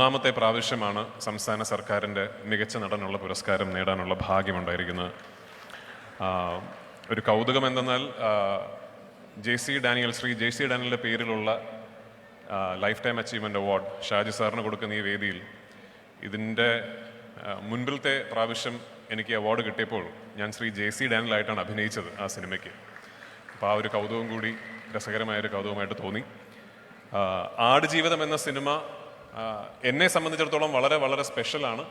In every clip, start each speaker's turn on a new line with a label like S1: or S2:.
S1: മൂന്നാമത്തെ പ്രാവശ്യമാണ് സംസ്ഥാന സർക്കാരിന്റെ മികച്ച നടനുള്ള പുരസ്കാരം നേടാനുള്ള ഭാഗ്യമുണ്ടായിരിക്കുന്നത്. ഒരു കൗതുകം എന്തെന്നാൽ J C Daniel Shri J C ഡാനിയലിന്റെ പേരിലുള്ള life time achievement award Shaji സാറിന് കൊടുക്കുന്ന ഈ വേദിയിൽ ഇതിന്റെ മുൻപിലത്തെ പ്രാവശ്യം എനിക്ക് അവാർഡ് കിട്ടിയപ്പോൾ ഞാൻ ശ്രീ ജെ സി ഡാനിയലായിട്ടാണ് അഭിനയിച്ചത് ആ സിനിമയ്ക്ക്. അപ്പോൾ ആ ഒരു കൗതുകം കൂടി രസകരമായ ഒരു കൗതുകമായിട്ട് തോന്നി. ആട് ആടുജീവിതം എന്ന സിനിമ എന്നെ സംബന്ധിച്ചിടത്തോളം വളരെ വളരെ സ്പെഷ്യലാണ്.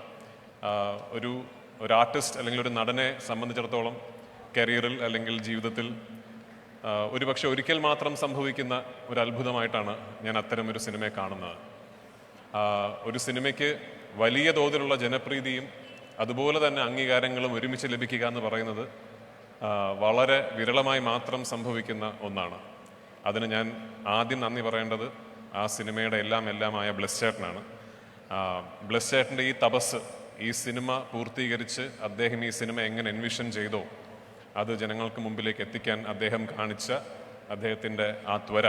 S1: ഒരു ഒരു ആർട്ടിസ്റ്റ് അല്ലെങ്കിൽ ഒരു നടനെ സംബന്ധിച്ചിടത്തോളം കരിയറിൽ അല്ലെങ്കിൽ ജീവിതത്തിൽ ഒരുപക്ഷെ ഒരിക്കൽ മാത്രം സംഭവിക്കുന്ന ഒരു അത്ഭുതമായിട്ടാണ് ഞാൻ അത്തരം ഒരു സിനിമയെ കാണുന്നത്. ഒരു സിനിമയ്ക്ക് വലിയ തോതിലുള്ള ജനപ്രീതിയും അതുപോലെ തന്നെ അംഗീകാരങ്ങളും ഒരുമിച്ച് ലഭിക്കുക എന്ന് പറയുന്നത് വളരെ വിരളമായി മാത്രം സംഭവിക്കുന്ന ഒന്നാണ്. അതിന് ഞാൻ ആദ്യം നന്ദി പറയേണ്ടത് ആ സിനിമയുടെ എല്ലാം എല്ലാമായ ബ്ലസ് ചേട്ടന്റെ ഈ തപസ് ഈ സിനിമ പൂർത്തീകരിച്ച് അദ്ദേഹം ഈ സിനിമ എങ്ങനെ എൻവിഷൻ ചെയ്തോ അത് ജനങ്ങൾക്ക് മുമ്പിലേക്ക് എത്തിക്കാൻ അദ്ദേഹം കാണിച്ച അദ്ദേഹത്തിന്റെ ആ ത്വര.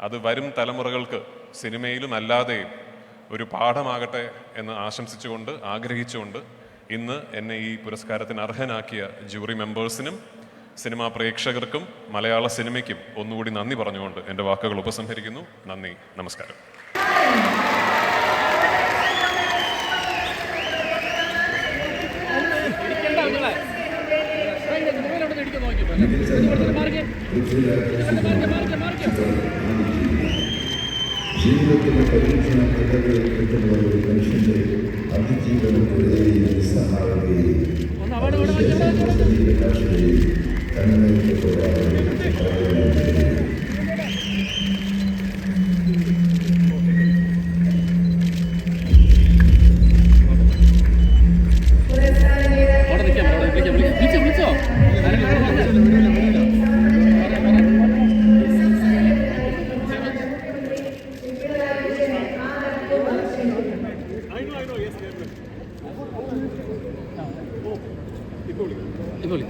S1: അത് വരും തലമുറകൾക്ക് സിനിമയിലും അല്ലാതെയും ഒരു പാഠമാകട്ടെ എന്ന് ആശംസിച്ചുകൊണ്ട് ആഗ്രഹിച്ചുകൊണ്ട് ഇന്ന് എന്നെ ഈ പുരസ്കാരത്തിന് അർഹനാക്കിയ ജൂറി മെമ്പേഴ്സിനും സിനിമാ പ്രേക്ഷകർക്കും മലയാള സിനിമയ്ക്കും ഒന്നുകൂടി നന്ദി പറഞ്ഞുകൊണ്ട് എന്റെ വാക്കുകൾ ഉപസംഹരിക്കുന്നു. നന്ദി നമസ്കാരം.
S2: ജീവിതത്തിലെ പരീക്ഷണ ഘട്ടങ്ങളിൽ കിട്ടുന്ന ഒരു മനുഷ്യന്റെ അതിജീവനത്തിലെയും
S3: അവാർഡ്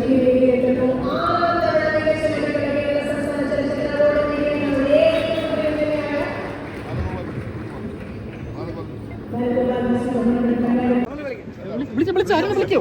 S3: നേടിയ ഏറ്റവും പ്രിയങ്കരനായ വരദരാജ സുബ്രഹ്മണ്യൻ തങ്ങളുടെ
S4: വിളിച്ച വിളിച്ച ആരും വിളിക്കോ.